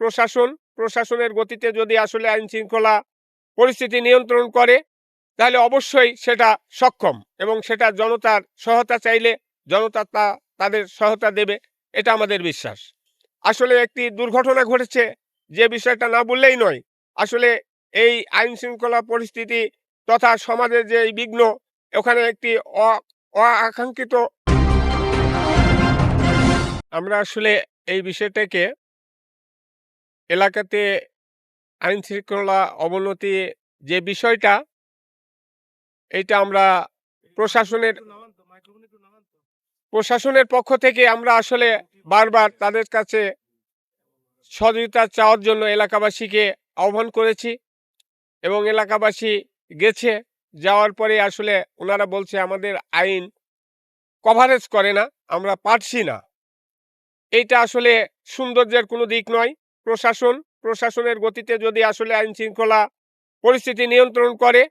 প্রশাসন, প্রশাসনের গতিতে যদি আসলে আইন শৃঙ্খলা পরিস্থিতি নিয়ন্ত্রণ করে, তাহলে অবশ্যই সেটা সক্ষম এবং সেটা জনতার সহায়তা চাইলে জনতা তা, তাদের সহায়তা দেবে, এটা আমাদের বিশ্বাস। আসলে একটি দুর্ঘটনা ঘটেছে, যে বিষয়টা না বললেই নয়। আসলে এই আইন শৃঙ্খলা পরিস্থিতি তথা সমাজের যে বিঘ্ন, ওখানে একটি অআকাঙ্ক্ষিত আমরা আসলে এই বিষয়টাকে এলাকাতে আইন শৃঙ্খলা অবনতি যে বিষয়টা এটা আমরা প্রশাসনের প্রশাসনের পক্ষ থেকে আমরা আসলে বারবার তাদের কাছে সহযোগিতা চাওয়ার জন্য এলাকাবাসীকে আহ্বান করেছি এবং এলাকাবাসী গেছে, যাওয়ার পরে আসলে ওনারা বলছে আমাদের আইন কভারেজ করে না, আমরা পারছি না। এইটা আসলে সৌন্দর্যের কোনো দিক নয়। প্রশাসন, প্রশাসনের গতিতে যদি আসলে আইন শৃঙ্খলা পরিস্থিতি নিয়ন্ত্রণ করে,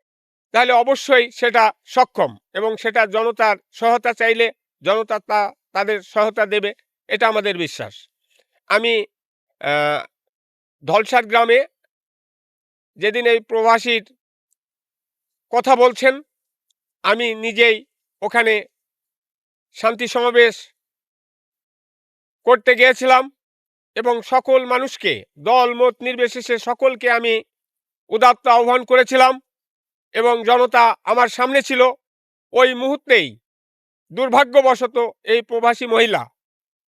তাহলে অবশ্যই সেটা সক্ষম এবং সেটা জনতার সহায়তা চাইলে জনতা তা, তাদের সহায়তা দেবে, এটা আমাদের বিশ্বাস। আমি ধলসার গ্রামে যেদিন এই প্রবাসীর কথা বলছেন, আমি নিজেই ওখানে শান্তি সমাবেশ করতে গিয়েছিলাম। এবং সকল মানুষকে, দল, মত নির্বিশেষে সকলকে আমি উদাত্ত আহ্বান করেছিলাম এবং জনতা আমার সামনে ছিল। ওই মুহূর্তেই দুর্ভাগ্যবশত এই প্রবাসী মহিলা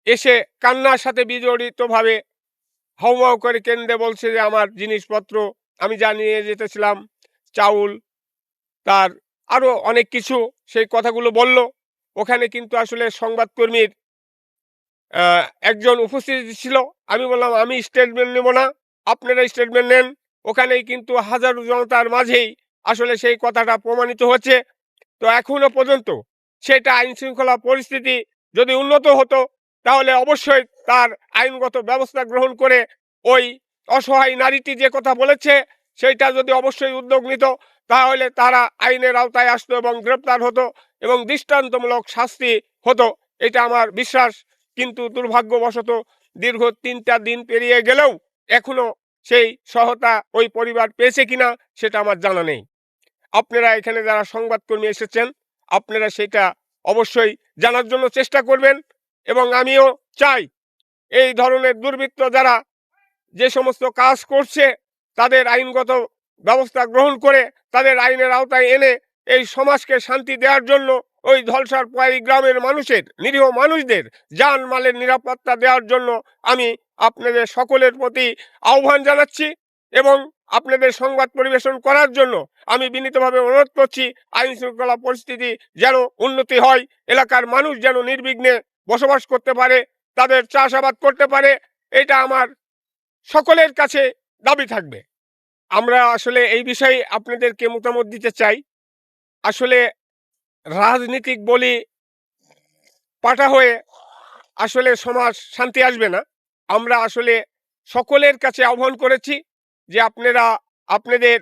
এসে কান্নার সাথে বিজড়িতভাবে হাউমাউ করে কেন্দ্রে বলছে যে, আমার জিনিসপত্র আমি যা নিয়ে যেতেছিলাম, চাউল, তার আরও অনেক কিছু। সেই কথাগুলো বলল। ওখানে কিন্তু আসলে সংবাদকর্মীর একজন উপস্থিত ছিল। আমি বললাম, আমি স্টেটমেন্ট নেব না। আপনারা স্টেটমেন্ট নেন। ওখানেই কিন্তু হাজারো জনতার মাঝেই আসলে সেই কথাটা প্রমাণিত হচ্ছে। তো এখনও পর্যন্ত সেটা আইন শৃঙ্খলা পরিস্থিতি যদি উন্নত হতো, তাহলে অবশ্যই তার আইনগত ব্যবস্থা গ্রহণ করে ওই অসহায় নারীটি যে কথা বলেছে, সেইটা যদি অবশ্যই উদ্যোগ নিত, তাহলে তারা আইনের আওতায় আসতো এবং গ্রেপ্তার হতো এবং দৃষ্টান্তমূলক শাস্তি হতো। এটা আমার বিশ্বাস। কিন্তু দুর্ভাগ্যবশত দীর্ঘ তিনটা দিন পেরিয়ে গেলেও এখনও সেই সহতা ওই পরিবার পেয়েছে কিনা সেটা আমার জানা নেই। আপনারা এখানে যারা সংবাদকর্মী এসেছেন, আপনারা সেটা অবশ্যই জানার জন্য চেষ্টা করবেন এবং আমিও চাই এই ধরনের দুর্বৃত্ত যারা যে সমস্ত কাজ করছে, তাদের আইনগত ব্যবস্থা গ্রহণ করে, তাদের আইনের আওতায় এনে এই সমাজকে শান্তি দেওয়ার জন্য ওই ধলসার পোয়ারি গ্রামের মানুষের, নিরীহ মানুষদের যান মালের নিরাপত্তা দেওয়ার জন্য আমি আপনাদের সকলের প্রতি আহ্বান জানাচ্ছি এবং আপনাদের সংবাদ পরিবেশন করার জন্য আমি বিনীতভাবে অনুরোধ করছি আইন শৃঙ্খলা পরিস্থিতি যেন উন্নতি হয়, এলাকার মানুষ যেন নির্বিঘ্নে বসবাস করতে পারে, তাদের চাষাবাদ করতে পারে, এটা আমার সকলের কাছে দাবি থাকবে। আমরা আসলে এই বিষয়ে আপনাদেরকে মতামত দিতে চাই। আসলে রাজনীতিক বলি পাঠা হয়ে আসলে সমাজ শান্তি আসবে না। আমরা আসলে সকলের কাছে আহ্বান করেছি যে আপনারা, আপনাদের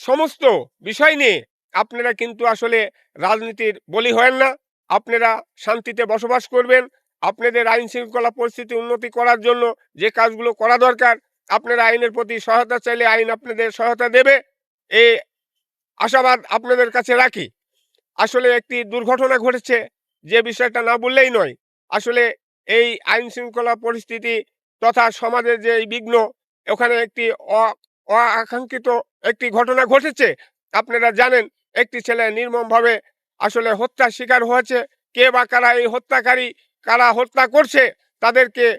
সমস্ত বিষয় নিয়ে আপনারা কিন্তু আসলে রাজনীতির বলি হয়েন না। আপনারা শান্তিতে বসবাস করবেন। আপনাদের আইন শৃঙ্খলা পরিস্থিতি উন্নতি করার জন্য যে কাজগুলো করা দরকার, আপনারা আইনের প্রতি সহায়তা চাইলে আইন আপনাদের সহায়তা দেবে। এই আশাবাদ আপনাদের কাছে রাখি। আসলে একটি দুর্ঘটনা ঘটেছে, যে বিষয়টা না বললেই নয়। আসলে এই আইন শৃঙ্খলা পরিস্থিতি তথা সমাজের যে এই বিঘ্ন, ওখানে একটি অ- অআকাঙ্ক্ষিত একটি ঘটনা ঘটেছে। আপনারা জানেন, একটি ছেলে নির্মমভাবে আসলে হত্যার শিকার হয়েছে। কে বা কারা এই হত্যাকারী, কারা হত্যা করছে, তাদেরকে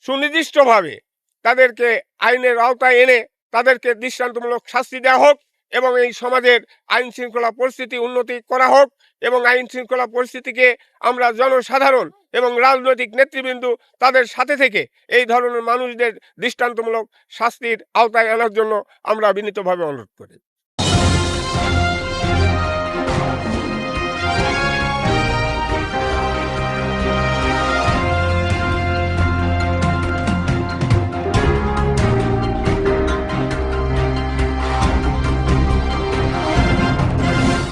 সুনির্দিষ্টভাবে তাদেরকে আইনের আওতায় এনে তাদেরকে দৃষ্টান্তমূলক শাস্তি দেওয়া হোক এবং এই সমাজের আইন শৃঙ্খলা পরিস্থিতি উন্নতি করা হোক এবং আইন শৃঙ্খলা পরিস্থিতিকে আমরা জনসাধারণ এবং রাজনৈতিক নেতৃবৃন্দ তাদের সাথে থেকে এই ধরনের মানুষদের দৃষ্টান্তমূলক শাস্তির আওতায় আনার জন্য আমরা বিনীতভাবে অনুরোধ করি।